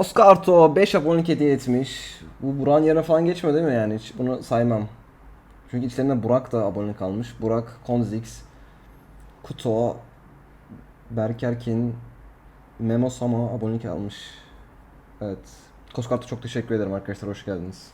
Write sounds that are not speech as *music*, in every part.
Coscarto 5 abonelik hediye etmiş. Bu Burak'ın yerine falan geçmiyor değil mi yani? Hiç bunu saymam. Çünkü içlerinde Burak da abonelik almış. Burak, Konzix, Kuto, Berkerkin, Memo Sama abonelik almış. Evet. Coscarto çok teşekkür ederim arkadaşlar. Hoş geldiniz.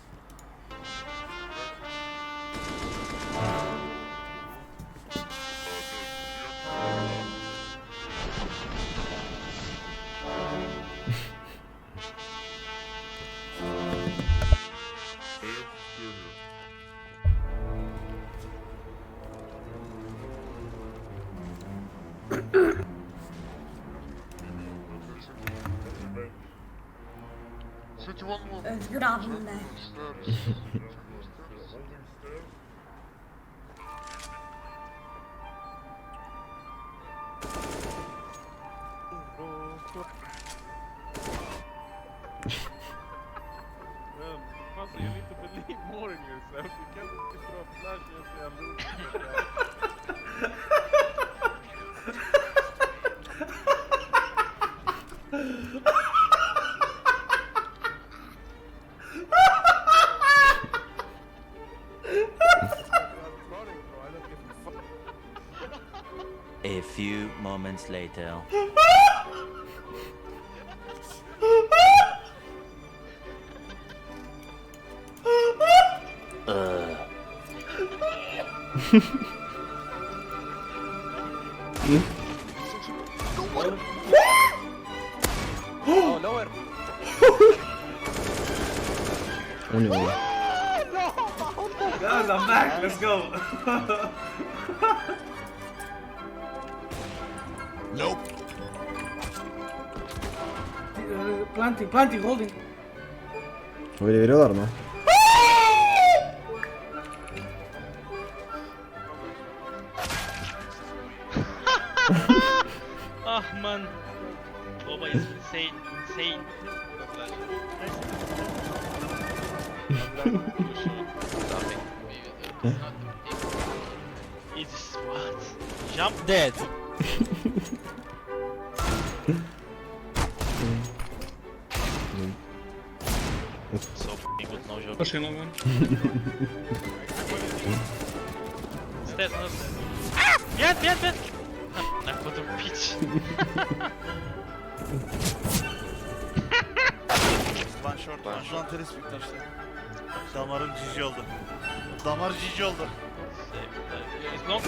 Zgrabne. A few moments later. Ugh. Oh, lower. O ne oğlum? Guys, I'm back. Let's go. *laughs* nope. planting, planting, holding. Böyle veriyorlar mı? Ah man. Boba is insane. Insane. It's what? Jump dead. *laughs* so f***ing good, no joke. Long one. Stairs, no stairs. Ah! Behind, behind, behind! Ha, I put a pitch. One short, one short. Teres taştı. Damarım cici oldu. Damar cici oldu. It's long.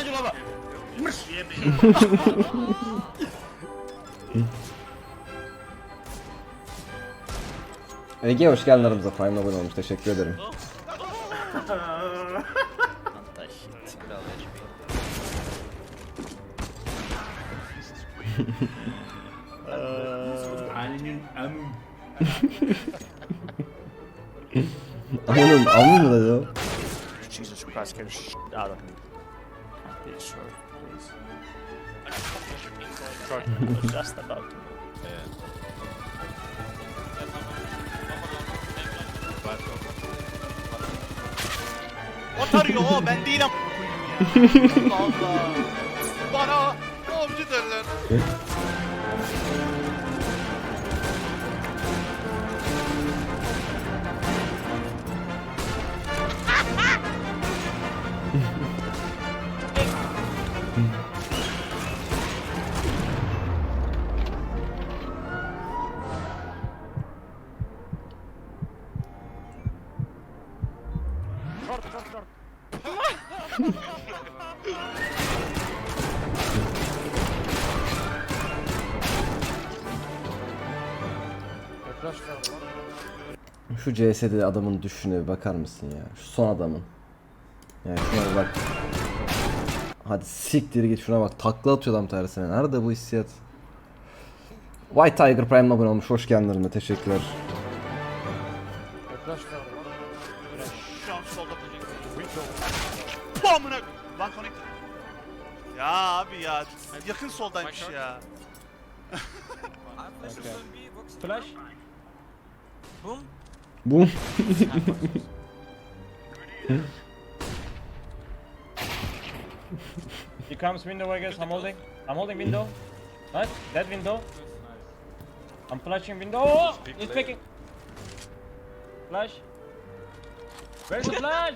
Behind you lava. Ege hoş geldin aramıza. Prime abone olmuş. Teşekkür ederim. Annenin amım. Amanın amın mı dedi o? Jesus Christ, get the shit out of me. Please, short, please. Short, I was just about to. O tarıyor o ben değilim. *laughs* Allah Allah. Bana avcı derler. *laughs* Şu CS'de adamın düşüne bir bakar mısın ya? Şu son adamın. Yani şuna bir bak. Hadi siktir git şuna bak. Takla atıyor adam tersine. Nerede bu hissiyat? White Tiger Prime abone olmuş. Hoş geldin. Teşekkürler. Şu an solda Bu amına. Lan connect. Ya abi ya yakın soldaymış Bak, ya. Flash. Boom. Bu He comes window, I guess. I'm holding. I'm holding window. Nice. That window. I'm flashing window. Oh! He's picking. Flash. Where's the flash?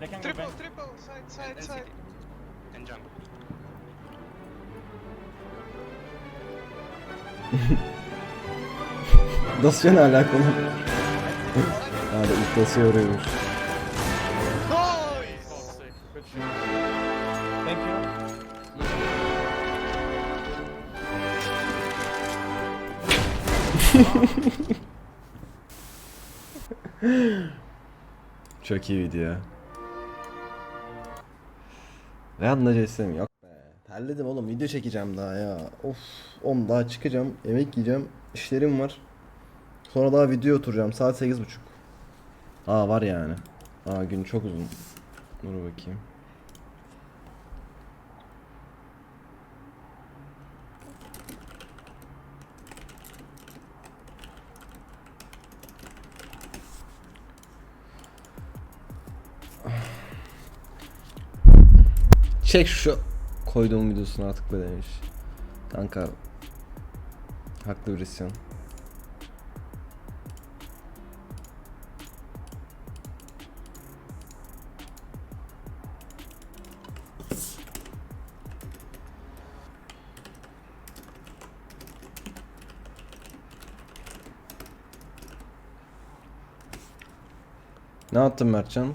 They can go Triple, back. triple, side, side, side. And jump. Dasya ne alakalı? *laughs* Hadi ilk Dasya yoruyormuş. *laughs* Çok iyi video. Reyhan'la CS'm yok be. Terledim oğlum video çekeceğim daha ya. Of. Oğlum daha çıkacağım. Yemek yiyeceğim. işlerim var. Sonra daha video oturacağım. Saat 8.30. Aa var yani. Aa gün çok uzun. Dur bakayım. Çek şu koyduğum videosunu artık be demiş. Kanka haklı bir isyan. Ne yaptın Mertcan?